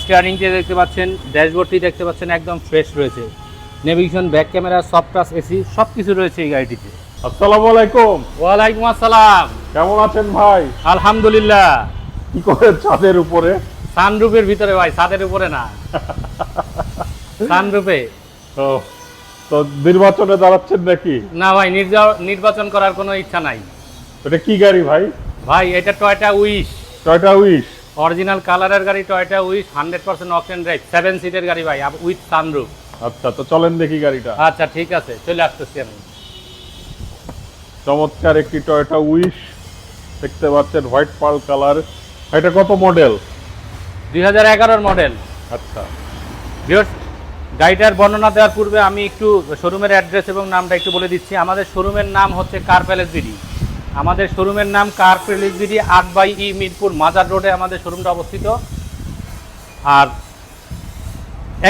স্টিয়ারিংটি দেখতে পাচ্ছেন ড্যাশবোর্ডটি দেখতে পাচ্ছেন একদম ফ্রেশ রয়েছে। Navigation back camera soft touch AC সব কিছু রয়েছে এই গাড়িটিতে। আসসালামু আলাইকুম। ওয়ালাইকুম আসসালাম। কেমন আছেন ভাই? আলহামদুলিল্লাহ। কি করে ছাদের উপরে? সানরুফের ভিতরে ভাই ছাদের উপরে না। সানরুফে ও তো নির্বাচনে দাঁড়াচ্ছেন নাকি? না ভাই নির্বাচন করার কোনো ইচ্ছা নাই। এটা কি গাড়ি ভাই? ভাই এটা Toyota wish Toyota wish original কালারের গাড়ি Toyota wish hundred percent octane drive seven সিটের গাড়ি ভাই উইথ সানরুফ আচ্ছা তো চলেন দেখি গাড়িটা। আচ্ছা ঠিক আছে চলে আসতেছি আমি। চমৎকার একটি টয়টা উইশ দেখতে পাচ্ছেন হোয়াইট পার্ল কালার। এটা কত মডেল দুই হাজার এগারোর মডেল আচ্ছা। গাড়িটার বর্ণনা দেওয়ার পূর্বে আমি একটু শোরুমের অ্যাড্রেস এবং নামটা একটু বলে দিচ্ছি। আমাদের শোরুমের নাম হচ্ছে কার প্যালেস বিডি আমাদের শোরুমের নাম কার প্যালেস আট বাই ই মিরপুর মাজার রোডে আমাদের শোরুমটা অবস্থিত। আর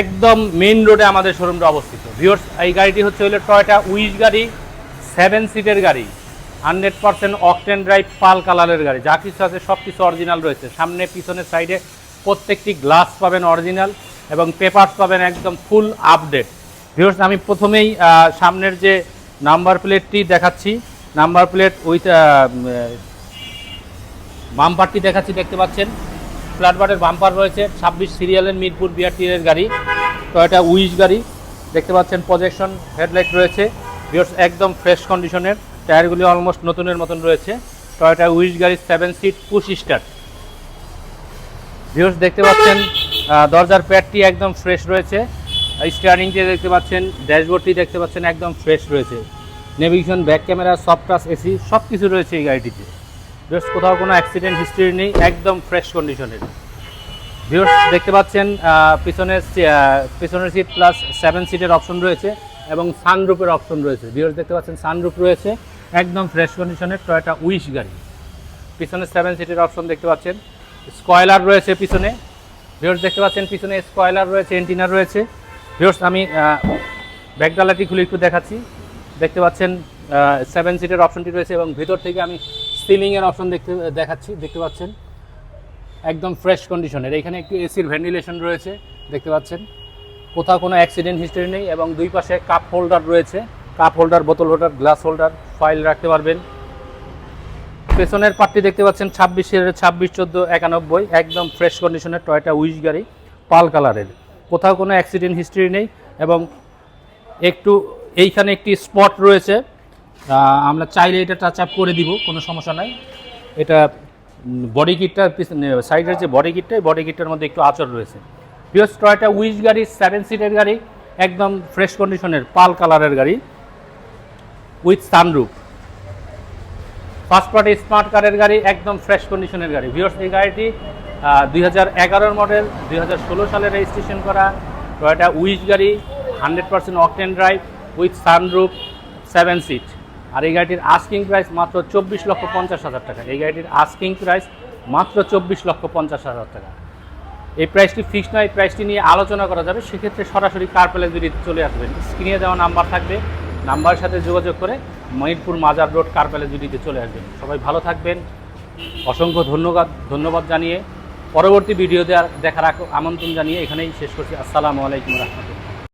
একদম মেইন রোডে আমাদের শোরুমটা অবস্থিত। ভিউয়ার্স, এই গাড়িটি হচ্ছে হলো টয়টা উইশ গাড়ি, সেভেন সিটের গাড়ি, hundred percent octane drive pearl কালারের গাড়ি, যা কিছু আছে সব কিছু অরিজিনাল রয়েছে। সামনে, পিছনের সাইডে প্রত্যেকটি গ্লাস পাবেন অরিজিনাল এবং পেপারস পাবেন একদম ফুল আপডেট। ভিওর্স আমি প্রথমেই সামনের যে নাম্বার প্লেটটি দেখাচ্ছি। নাম্বার প্লেট উইথ বাম্পারটি দেখাচ্ছি, দেখতে পাচ্ছেন। ফ্ল্যাট ফ্ল্যাটবারের বাম্পার রয়েছে, ছাব্বিশ সিরিয়ালের মিরপুর বিআরটিএর গাড়ি, টয়টা উইশ গাড়ি, দেখতে পাচ্ছেন প্রজেকশন হেডলাইট রয়েছে ভিউয়ার্স একদম ফ্রেশ কন্ডিশনের টায়ারগুলি অলমোস্ট নতুনের মতন রয়েছে, টয়টা উইশ গাড়ি seven seat push start viewers দেখতে পাচ্ছেন দরজার প্যাডটি একদম ফ্রেশ রয়েছে স্টিয়ারিংটি দেখতে পাচ্ছেন, ড্যাশবোর্ডটি দেখতে পাচ্ছেন, একদম ফ্রেশ রয়েছে। Navigation, back camera, soft touch, AC সব কিছু রয়েছে এই গাড়িটিতে। ভিউয়ার্স কোথাও কোনো অ্যাক্সিডেন্ট হিস্ট্রি নেই, একদম ফ্রেশ কন্ডিশনের ভিউয়ার্স দেখতে পাচ্ছেন পিছনের পিছনের সিট প্লাস সেভেন সিটের অপশন রয়েছে এবং সানরুফের অপশন রয়েছে। ভিউয়ার্স দেখতে পাচ্ছেন সানরুফ রয়েছে, একদম ফ্রেশ কন্ডিশনের টয়টা উইশ গাড়ি। পিছনে সেভেন সিটের অপশন দেখতে পাচ্ছেন স্কয়লার রয়েছে পিছনে। ভিউয়ার্স দেখতে পাচ্ছেন, পিছনে স্কয়লার রয়েছে এন্টিনার রয়েছে। ভিউয়ার্স আমি ব্যাকডালাটি খুলে একটু দেখাচ্ছি। দেখতে পাচ্ছেন সেভেন সিটের অপশনটি রয়েছে এবং ভিতর থেকে আমি সিলিংয়ের অপশন দেখতে, দেখাচ্ছি, দেখতে পাচ্ছেন। একদম ফ্রেশ কন্ডিশনের এখানে একটি এসির ভেন্টিলেশন রয়েছে, দেখতে পাচ্ছেন। কোথাও কোনো অ্যাক্সিডেন্ট হিস্টরি নেই এবং দুই পাশে কাপ হোল্ডার রয়েছে। কাপ হোল্ডার বোতল হোল্ডার গ্লাস হোল্ডার ফাইল রাখতে পারবেন। পেছনের পার্টটি দেখতে পাচ্ছেন, ছাব্বিশের ছাব্বিশ, চোদ্দ, একানব্বই। একদম ফ্রেশ কন্ডিশনের টয়টা উইশ গাড়ি, পাল কালারের কোথাও কোনো অ্যাক্সিডেন্ট হিস্ট্রি নেই এবং একটু এইখানে একটি স্পট রয়েছে। আমরা চাইলে এটা টাচ আপ করে দিব, কোনো সমস্যা নাই। এটা বডি কিটটার সাইডের যে বডি কিটটা বডি কিটটার মধ্যে একটু আচর রয়েছে। বিকজ টয়টা উইশ গাড়ি সেভেন সিটের গাড়ি, একদম ফ্রেশ কন্ডিশনের পাল কালারের গাড়ি with sunroof first party smart কারের গাড়ি, একদম ফ্রেশ কন্ডিশনের গাড়ি। ভিওর্স এই গাড়িটি দুই হাজার মডেল দুই হাজার ষোলো সালে রেজিস্ট্রেশন করা। টয়টা উইশ গাড়ি hundred percent octane drive with sunroof seven seat আর এই গাড়িটির আস্কিং প্রাইস মাত্র চব্বিশ লক্ষ পঞ্চাশ হাজার টাকা। এই গাড়িটির আস্কিং প্রাইস মাত্র চব্বিশ লক্ষ পঞ্চাশ হাজার টাকা। এই প্রাইসটি ফিক্সড নয়, এই প্রাইসটি নিয়ে আলোচনা করা যাবে। সেক্ষেত্রে সরাসরি কার প্যালেস যদি চলে আসবেন স্ক্রিনে দেওয়া নাম্বার থাকবে। নাম্বারের সাথে যোগাযোগ করে মহিরপুর মাজার রোড কার প্যালেস জুডিতে চলে আসবেন। সবাই ভালো থাকবেন। অসংখ্য ধন্যবাদ ধন্যবাদ জানিয়ে পরবর্তী ভিডিও দেখার আমন্ত্রণ জানিয়ে এখানেই শেষ করছি। আসসালামু আলাইকুম রহমতুল্লাহ।